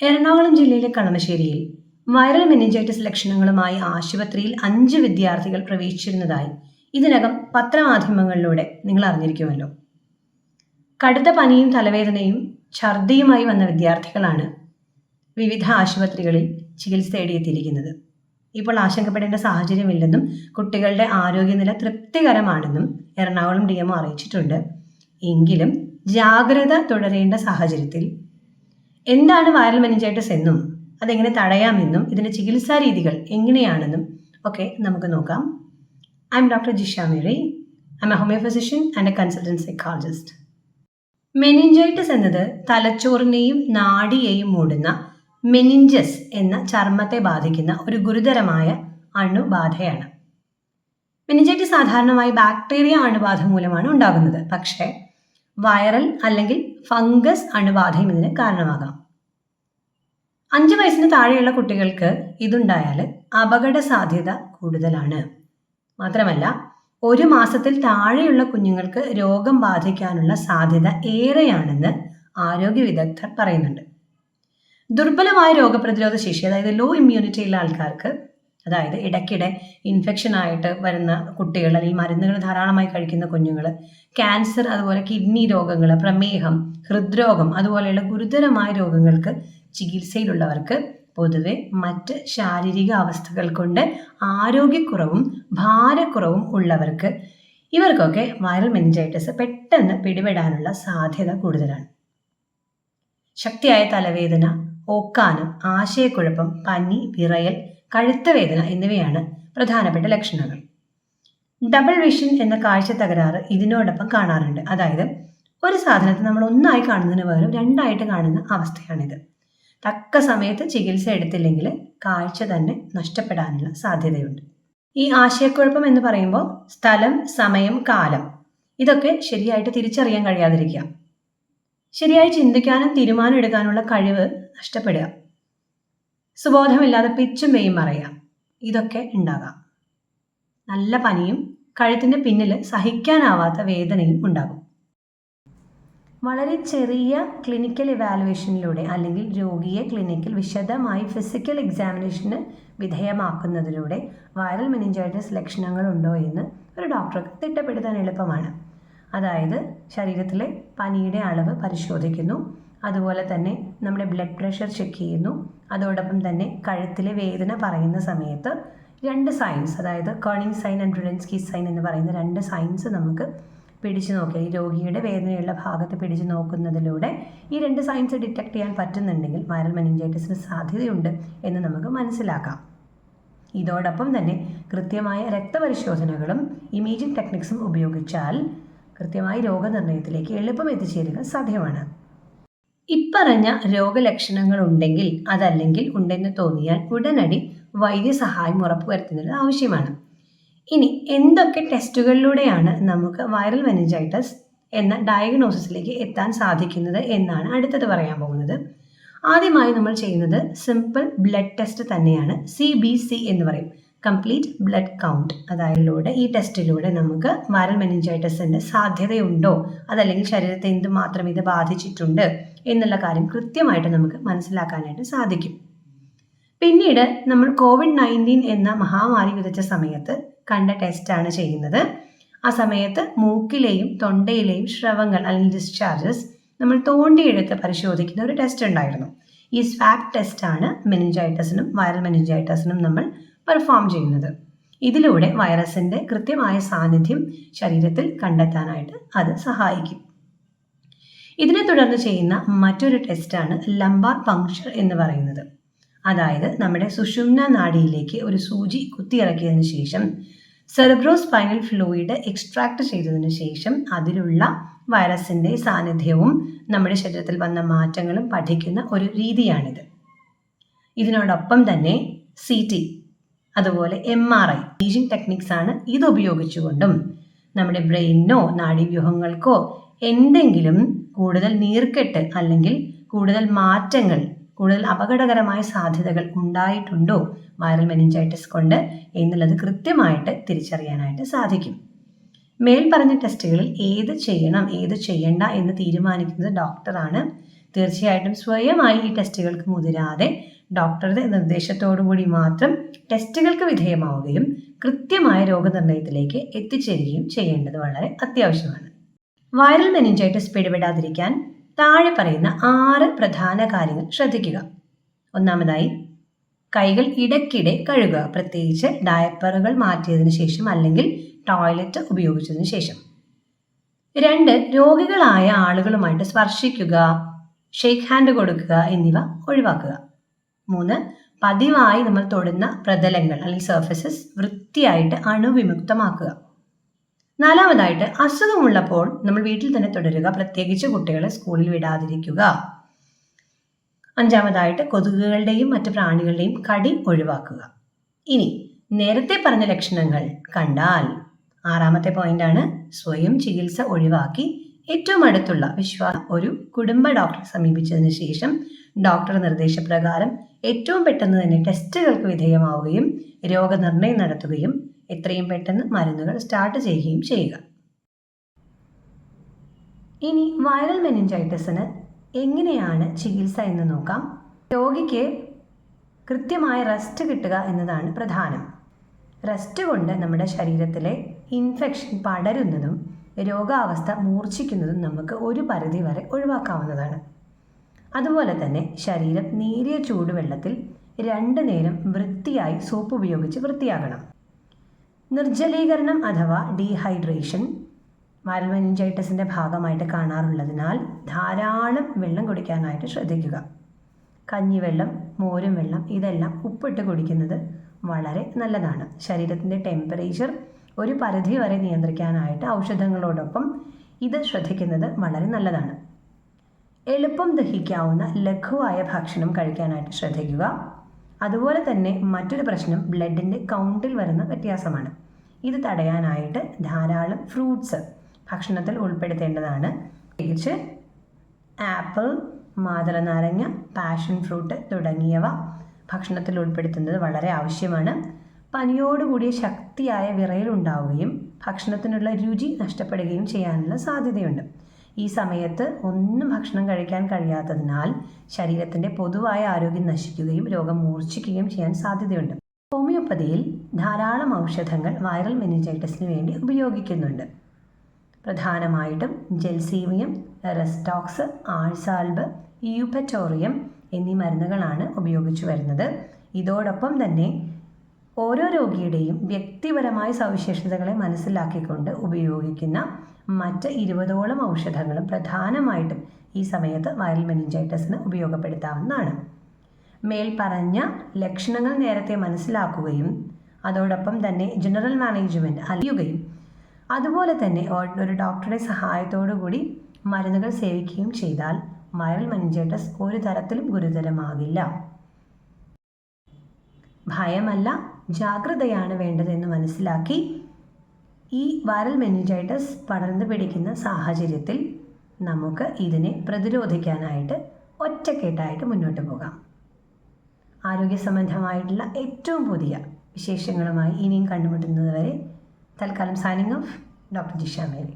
എറണാകുളം ജില്ലയിലെ കളമശ്ശേരിയിൽ viral meningitis ലക്ഷണങ്ങളുമായി ആശുപത്രിയിൽ അഞ്ച് വിദ്യാർത്ഥികൾ പ്രവേശിച്ചിരുന്നതായി ഇതിനകം പത്രമാധ്യമങ്ങളിലൂടെ നിങ്ങൾ അറിഞ്ഞിരിക്കുമല്ലോ. കടുത്ത പനിയും തലവേദനയും ഛർദിയുമായി വന്ന വിദ്യാർത്ഥികളാണ് വിവിധ ആശുപത്രികളിൽ ചികിത്സ തേടിയെത്തിയിരിക്കുന്നത്. ഇപ്പോൾ ആശങ്കപ്പെടേണ്ട സാഹചര്യമില്ലെന്നും കുട്ടികളുടെ ആരോഗ്യനില തൃപ്തികരമാണെന്നും എറണാകുളം ഡി എം അറിയിച്ചിട്ടുണ്ട്. എങ്കിലും ജാഗ്രത തുടരേണ്ട സാഹചര്യത്തിൽ എന്താണ് വൈറൽ മെനിഞ്ചൈറ്റിസ് എന്നും അതെങ്ങനെ തടയാമെന്നും ഇതിന്റെ ചികിത്സാ രീതികൾ എങ്ങനെയാണെന്നും ഒക്കെ നമുക്ക് നോക്കാം. I am doctor Jisha Mary I am a homeo physician and a consultant psychologist meningitis എന്നത് തലച്ചോറിനെയും നാഡിയെയും മൂടുന്ന മെനിഞ്ചസ് എന്ന ചർമ്മത്തെ ബാധിക്കുന്ന ഒരു ഗുരുതരമായ അണുബാധയാണ്. മെനിഞ്ചൈറ്റിസ് സാധാരണമായി ബാക്ടീരിയ അണുബാധ മൂലമാണ് ഉണ്ടാകുന്നത്. പക്ഷേ വൈറൽ അല്ലെങ്കിൽ ഫംഗസ് അണുബാധയും ഇതിന് കാരണമാകാം. അഞ്ച് വയസ്സിന് താഴെയുള്ള കുട്ടികൾക്ക് ഇതുണ്ടായാൽ അപകട സാധ്യത കൂടുതലാണ്. മാത്രമല്ല ഒരു മാസത്തിൽ താഴെയുള്ള കുഞ്ഞുങ്ങൾക്ക് രോഗം ബാധിക്കാനുള്ള സാധ്യത ഏറെയാണെന്ന് ആരോഗ്യ വിദഗ്ധർ പറയുന്നുണ്ട്. ദുർബലമായ രോഗപ്രതിരോധ ശേഷി അതായത് ലോ ഇമ്മ്യൂണിറ്റി ഉള്ള ആൾക്കാർക്ക് അതായത് ഇടയ്ക്കിടെ ഇൻഫെക്ഷൻ ആയിട്ട് വരുന്ന കുട്ടികൾ അല്ലെങ്കിൽ മരുന്നുകൾ ധാരാളമായി കഴിക്കുന്ന കുഞ്ഞുങ്ങൾ ക്യാൻസർ അതുപോലെ കിഡ്നി രോഗങ്ങൾ പ്രമേഹം ഹൃദ്രോഗം അതുപോലെയുള്ള ഗുരുതരമായ രോഗങ്ങൾക്ക് ചികിത്സയിലുള്ളവർക്ക് പൊതുവെ മറ്റ് ശാരീരിക അവസ്ഥകൾ കൊണ്ട് ആരോഗ്യക്കുറവും ഭാരക്കുറവും ഉള്ളവർക്ക് ഇവർക്കൊക്കെ വൈറൽ മെനിഞ്ചൈറ്റിസ് പെട്ടെന്ന് പിടിപെടാനുള്ള സാധ്യത കൂടുതലാണ്. ശക്തിയായ തലവേദന ഓക്കാനം ആശയക്കുഴപ്പം പനി വിറയൽ കഴുത്ത വേദന എന്നിവയാണ് പ്രധാനപ്പെട്ട ലക്ഷണങ്ങൾ. ഡബിൾ വിഷൻ എന്ന കാഴ്ച തകരാറ് ഇതിനോടൊപ്പം കാണാറുണ്ട്. അതായത് ഒരു സാധനത്തെ നമ്മൾ ഒന്നായി കാണുന്നതിന് പകരം രണ്ടായിട്ട് കാണുന്ന അവസ്ഥയാണിത്. തക്ക സമയത്ത് ചികിത്സ എടുത്തില്ലെങ്കിൽ കാഴ്ച തന്നെ നഷ്ടപ്പെടാനുള്ള സാധ്യതയുണ്ട്. ഈ ആശയക്കുഴപ്പം എന്ന് പറയുമ്പോൾ സ്ഥലം സമയം കാലം. ഇതൊക്കെ ശരിയായിട്ട് തിരിച്ചറിയാൻ കഴിയാതിരിക്കുക. ശരിയായി ചിന്തിക്കാനും തീരുമാനം എടുക്കാനുള്ള കഴിവ് നഷ്ടപ്പെടുക. സുബോധമില്ലാതെ പിച്ചും വെയും മറയാം ഇതൊക്കെ ഉണ്ടാകാം. നല്ല പനിയും കഴുത്തിന്റെ പിന്നിൽ സഹിക്കാനാവാത്ത വേദനയും ഉണ്ടാകും. വളരെ ചെറിയ ക്ലിനിക്കൽ ഇവാലുവേഷനിലൂടെ അല്ലെങ്കിൽ രോഗിയെ ക്ലിനിക്കിൽ വിശദമായി ഫിസിക്കൽ എക്സാമിനേഷന് വിധേയമാക്കുന്നതിലൂടെ വൈറൽ മെനിഞ്ചൈറ്റിസ് ലക്ഷണങ്ങളുണ്ടോ എന്ന് ഒരു ഡോക്ടർക്ക് തിട്ടപ്പെടുത്താൻ എളുപ്പമാണ്. അതായത് ശരീരത്തിലെ പനിയുടെ അളവ് പരിശോധിക്കുന്നു. അതുപോലെ തന്നെ നമ്മുടെ ബ്ലഡ് പ്രഷർ ചെക്ക് ചെയ്യുന്നു. അതോടൊപ്പം തന്നെ കഴുത്തിലെ വേദന പറയുന്ന സമയത്ത് രണ്ട് സൈൻസ് അതായത് Kernig sign and Brudzinski sign എന്ന് പറയുന്ന രണ്ട് സൈൻസ് നമുക്ക് പിടിച്ചു നോക്കുക ഈ രോഗിയുടെ വേദനയുള്ള ഭാഗത്ത് പിടിച്ചു നോക്കുന്നതിലൂടെ ഈ രണ്ട് സൈൻസ് ഡിറ്റക്ട് ചെയ്യാൻ പറ്റുന്നുണ്ടെങ്കിൽ വൈറൽ മെനിഞ്ചൈറ്റിസിന് സാധ്യതയുണ്ട് എന്ന് നമുക്ക് മനസ്സിലാക്കാം. ഇതോടൊപ്പം തന്നെ കൃത്യമായ രക്തപരിശോധനകളും ഇമേജിംഗ് ടെക്നിക്സും ഉപയോഗിച്ചാൽ കൃത്യമായി രോഗനിർണയത്തിലേക്ക് എളുപ്പം എത്തിച്ചേരുക സാധ്യമാണ്. ഇപ്പറഞ്ഞ രോഗലക്ഷണങ്ങൾ ഉണ്ടെങ്കിൽ അതല്ലെങ്കിൽ ഉണ്ടെന്ന് തോന്നിയാൽ ഉടനടി വൈദ്യസഹായം ഉറപ്പുവരുത്തുന്നത് ആവശ്യമാണ്. ഇനി എന്തൊക്കെ ടെസ്റ്റുകളിലൂടെയാണ് നമുക്ക് വൈറൽ മെനിഞ്ചൈറ്റസ് എന്ന ഡയഗ്നോസിസിലേക്ക് എത്താൻ സാധിക്കുന്നത് എന്നാണ് അടുത്തത് പറയാൻ പോകുന്നത്. ആദ്യമായി നമ്മൾ ചെയ്യുന്നത് സിമ്പിൾ ബ്ലഡ് ടെസ്റ്റ് തന്നെയാണ് സി ബി സി എന്ന് പറയും. കംപ്ലീറ്റ് ബ്ലഡ് കൗണ്ട് അതായതിലൂടെ ഈ ടെസ്റ്റിലൂടെ നമുക്ക് വൈറൽ മെനിഞ്ചൈറ്റസിന്റെ സാധ്യതയുണ്ടോ? അതല്ലെങ്കിൽ ശരീരത്തെ എന്തുമാത്രം ഇത് ബാധിച്ചിട്ടുണ്ട് എന്നുള്ള കാര്യം കൃത്യമായിട്ട് നമുക്ക് മനസ്സിലാക്കാനായിട്ട് സാധിക്കും. പിന്നീട് നമ്മൾ കോവിഡ് നയന്റീൻ എന്ന മഹാമാരി വിതച്ച സമയത്ത് കണ്ട ടെസ്റ്റാണ് ചെയ്യുന്നത്. ആ സമയത്ത് മൂക്കിലെയും തൊണ്ടയിലെയും ശ്രവങ്ങൾ അല്ലെങ്കിൽ ഡിസ്ചാർജസ് നമ്മൾ തോണ്ടിയെടുത്ത് പരിശോധിക്കുന്ന ഒരു ടെസ്റ്റ് ഉണ്ടായിരുന്നു. ഈ സ്വാബ് ടെസ്റ്റാണ് മെനിഞ്ചൈറ്റസിനും വൈറൽ മെനിഞ്ചൈറ്റസിനും നമ്മൾ പെർഫോം ചെയ്യുന്നത്. ഇതിലൂടെ വൈറസിന്റെ കൃത്യമായ സാന്നിധ്യം ശരീരത്തിൽ കണ്ടെത്താനായിട്ട് അത് സഹായിക്കും. ഇതിനെ തുടർന്ന് ചെയ്യുന്ന മറ്റൊരു ടെസ്റ്റാണ് ലംബാർ പങ്ക്ഷർ എന്ന് പറയുന്നത്. അതായത് നമ്മുടെ സുഷുമ്ന നാഡിയിലേക്ക് ഒരു സൂചി കുത്തിയിറക്കിയതിനു ശേഷം സെറിബ്രോ സ്പൈനൽ ഫ്ലൂയിഡ് എക്സ്ട്രാക്ട് ചെയ്തതിനു ശേഷം അതിലുള്ള വൈറസിന്റെ സാന്നിധ്യവും നമ്മുടെ ശരീരത്തിൽ വന്ന മാറ്റങ്ങളും പഠിക്കുന്ന ഒരു രീതിയാണിത്. ഇതിനോടൊപ്പം തന്നെ സി ടി അതുപോലെ M R I imaging techniques ആണ് ഇത് ഉപയോഗിച്ചുകൊണ്ടും നമ്മുടെ ബ്രെയിനോ നാഡീവ്യൂഹങ്ങൾക്കോ എന്തെങ്കിലും കൂടുതൽ നീർക്കെട്ട് അല്ലെങ്കിൽ കൂടുതൽ മാറ്റങ്ങൾ കൂടുതൽ അപകടകരമായ സാധ്യതകൾ ഉണ്ടായിട്ടുണ്ടോ? വൈറൽ മെനിഞ്ചൈറ്റിസ് കൊണ്ട് എന്നുള്ളത് കൃത്യമായിട്ട് തിരിച്ചറിയാനായിട്ട് സാധിക്കും. മേൽ പറഞ്ഞ ടെസ്റ്റുകളിൽ ഏത് ചെയ്യണം ഏത് ചെയ്യണ്ട എന്ന് തീരുമാനിക്കുന്നത് ഡോക്ടറാണ് തീർച്ചയായിട്ടും സ്വയമായി ഈ ടെസ്റ്റുകൾക്ക് മുതിരാതെ ഡോക്ടറുടെ നിർദ്ദേശത്തോടു കൂടി മാത്രം ടെസ്റ്റുകൾക്ക് വിധേയമാവുകയും കൃത്യമായ രോഗനിർണയത്തിലേക്ക് എത്തിച്ചേരുകയും ചെയ്യേണ്ടത് വളരെ അത്യാവശ്യമാണ്. വൈറൽ മെനിഞ്ചൈറ്റിസ് പിടിപെടാതിരിക്കാൻ താഴെ പറയുന്ന ആറ് പ്രധാന കാര്യങ്ങൾ ശ്രദ്ധിക്കുക. ഒന്നാമതായി കൈകൾ ഇടയ്ക്കിടെ കഴുകുക പ്രത്യേകിച്ച് ഡയപ്പറുകൾ മാറ്റിയതിനു ശേഷം അല്ലെങ്കിൽ ടോയ്ലറ്റ് ഉപയോഗിച്ചതിനു ശേഷം. രണ്ട് രോഗികളായ ആളുകളുമായിട്ട് സ്പർശിക്കുക ഷേക്ക് ഹാൻഡ് കൊടുക്കുക എന്നിവ ഒഴിവാക്കുക. മൂന്ന് പതിവായി നമ്മൾ തൊടുന്ന പ്രതലങ്ങൾ അല്ലെങ്കിൽ സർഫസസ് വൃത്തിയായിട്ട് അണുവിമുക്തമാക്കുക. നാലാമതായിട്ട് അസുഖമുള്ളപ്പോൾ നമ്മൾ വീട്ടിൽ തന്നെ തുടരുക. പ്രത്യേകിച്ച് കുട്ടികളെ സ്കൂളിൽ വിടാതിരിക്കുക. അഞ്ചാമതായിട്ട് കൊതുകുകളുടെയും മറ്റ് പ്രാണികളുടെയും കടി ഒഴിവാക്കുക. ഇനി നേരത്തെ പറഞ്ഞ ലക്ഷണങ്ങൾ കണ്ടാൽ ആറാമത്തെ പോയിന്റ് ആണ് സ്വയം ചികിത്സ ഒഴിവാക്കി ഏറ്റവും അടുത്തുള്ള വിശ്വാസ ഒരു കുടുംബ ഡോക്ടറെ സമീപിച്ചതിന് ശേഷം ഡോക്ടർ നിർദ്ദേശപ്രകാരം ഏറ്റവും പെട്ടെന്ന് തന്നെ ടെസ്റ്റുകൾക്ക് വിധേയമാവുകയും രോഗനിർണയം നടത്തുകയും എത്രയും പെട്ടെന്ന് മരുന്നുകൾ സ്റ്റാർട്ട് ചെയ്യുകയും ചെയ്യുക. ഇനി വൈറൽ മെനിഞ്ചൈറ്റിസിന് എങ്ങനെയാണ് ചികിത്സ എന്ന് നോക്കാം. രോഗിക്ക് കൃത്യമായ റെസ്റ്റ് കിട്ടുക എന്നതാണ് പ്രധാനം. റെസ്റ്റ് കൊണ്ട് നമ്മുടെ ശരീരത്തിലെ ഇൻഫെക്ഷൻ പടരുന്നതും രോഗാവസ്ഥ മൂർച്ഛിക്കുന്നതും നമുക്ക് ഒരു പരിധി വരെ ഒഴിവാക്കാവുന്നതാണ്. അതുപോലെ തന്നെ ശരീരം നേരിയ ചൂടുവെള്ളത്തിൽ രണ്ട് നേരം വൃത്തിയായി സോപ്പ് ഉപയോഗിച്ച് വൃത്തിയാകണം. നിർജലീകരണം അഥവാ ഡീഹൈഡ്രേഷൻ വൈറൽ ഭാഗമായിട്ട് കാണാറുള്ളതിനാൽ ധാരാളം വെള്ളം കുടിക്കാനായിട്ട് ശ്രദ്ധിക്കുക. കഞ്ഞിവെള്ളം മോരും വെള്ളം ഇതെല്ലാം ഉപ്പിട്ട് കുടിക്കുന്നത് വളരെ നല്ലതാണ്. ശരീരത്തിന്റെ ടെമ്പറേച്ചർ ഒരു പരിധി വരെ നിയന്ത്രിക്കാനായിട്ട് ഔഷധങ്ങളോടൊപ്പം ഇത് ശ്രദ്ധിക്കുന്നത് വളരെ നല്ലതാണ്. എളുപ്പം ദഹിക്കാവുന്ന ലഘുവായ ഭക്ഷണം കഴിക്കാനായിട്ട് ശ്രദ്ധിക്കുക. അതുപോലെ തന്നെ മറ്റൊരു പ്രശ്നം ബ്ലഡിന്റെ കൗണ്ടിൽ വരുന്ന വ്യത്യാസമാണ്. ഇത് തടയാനായിട്ട് ധാരാളം ഫ്രൂട്ട്സ് ഭക്ഷണത്തിൽ ഉൾപ്പെടുത്തേണ്ടതാണ്. പ്രത്യേകിച്ച് ആപ്പിൾ മാതളനാരങ്ങ പാഷൻ ഫ്രൂട്ട് തുടങ്ങിയവ ഭക്ഷണത്തിൽ ഉൾപ്പെടുത്തുന്നത് വളരെ ആവശ്യമാണ്. പനിയോടുകൂടിയ ശക്തിയായ വിറയലുണ്ടാവുകയും ഭക്ഷണത്തിനുള്ള രുചി നഷ്ടപ്പെടുകയും ചെയ്യാനുള്ള സാധ്യതയുണ്ട്. ഈ സമയത്ത് ഒന്നും ഭക്ഷണം കഴിക്കാൻ കഴിയാത്തതിനാൽ ശരീരത്തിന്റെ പൊതുവായ ആരോഗ്യം നശിക്കുകയും രോഗം മൂർച്ഛിക്കുകയും ചെയ്യാൻ സാധ്യതയുണ്ട്. ഹോമിയോപ്പതിയിൽ ധാരാളം ഔഷധങ്ങൾ വൈറൽ മെനിഞ്ചൈറ്റിസിന് വേണ്ടി ഉപയോഗിക്കുന്നുണ്ട്. പ്രധാനമായിട്ടും ജെൽസീമിയം റെസ്റ്റോക്സ് ആൾസാൽബ് യൂപറ്റോറിയം എന്നീ മരുന്നുകളാണ് ഉപയോഗിച്ചു വരുന്നത്. ഇതോടൊപ്പം തന്നെ ഓരോ രോഗിയുടെയും വ്യക്തിപരമായ സവിശേഷതകളെ മനസ്സിലാക്കിക്കൊണ്ട് ഉപയോഗിക്കുന്ന മറ്റ് ഇരുപതോളം ഔഷധങ്ങളും പ്രധാനമായിട്ടും ഈ സമയത്ത് വൈറൽ മെനിഞ്ചൈറ്റസിന് ഉപയോഗപ്പെടുത്താവുന്നതാണ്. മേൽപ്പറഞ്ഞ ലക്ഷണങ്ങൾ നേരത്തെ മനസ്സിലാക്കുകയും അതോടൊപ്പം തന്നെ ജനറൽ മാനേജ്മെന്റ് അറിയുകയും അതുപോലെ തന്നെ ഒരു ഡോക്ടറുടെ സഹായത്തോടു കൂടി മരുന്നുകൾ സേവിക്കുകയും ചെയ്താൽ വൈറൽ മെനിഞ്ചൈറ്റസ് ഒരു തരത്തിലും ഗുരുതരമാകില്ല. ഭയമല്ല. ജാഗ്രതയാണ് വേണ്ടതെന്ന് മനസ്സിലാക്കി ഈ വൈറൽ മെനിഞ്ചൈറ്റസ് പടർന്നു പിടിക്കുന്ന സാഹചര്യത്തിൽ നമുക്ക് ഇതിനെ പ്രതിരോധിക്കാനായിട്ട് ഒറ്റക്കെട്ടായിട്ട് മുന്നോട്ട് പോകാം. ആരോഗ്യ സംബന്ധമായിട്ടുള്ള ഏറ്റവും പുതിയ വിശേഷങ്ങളുമായി ഇനിയും കണ്ടുമുട്ടുന്നതുവരെ തൽക്കാലം signing off doctor Jisha Mary.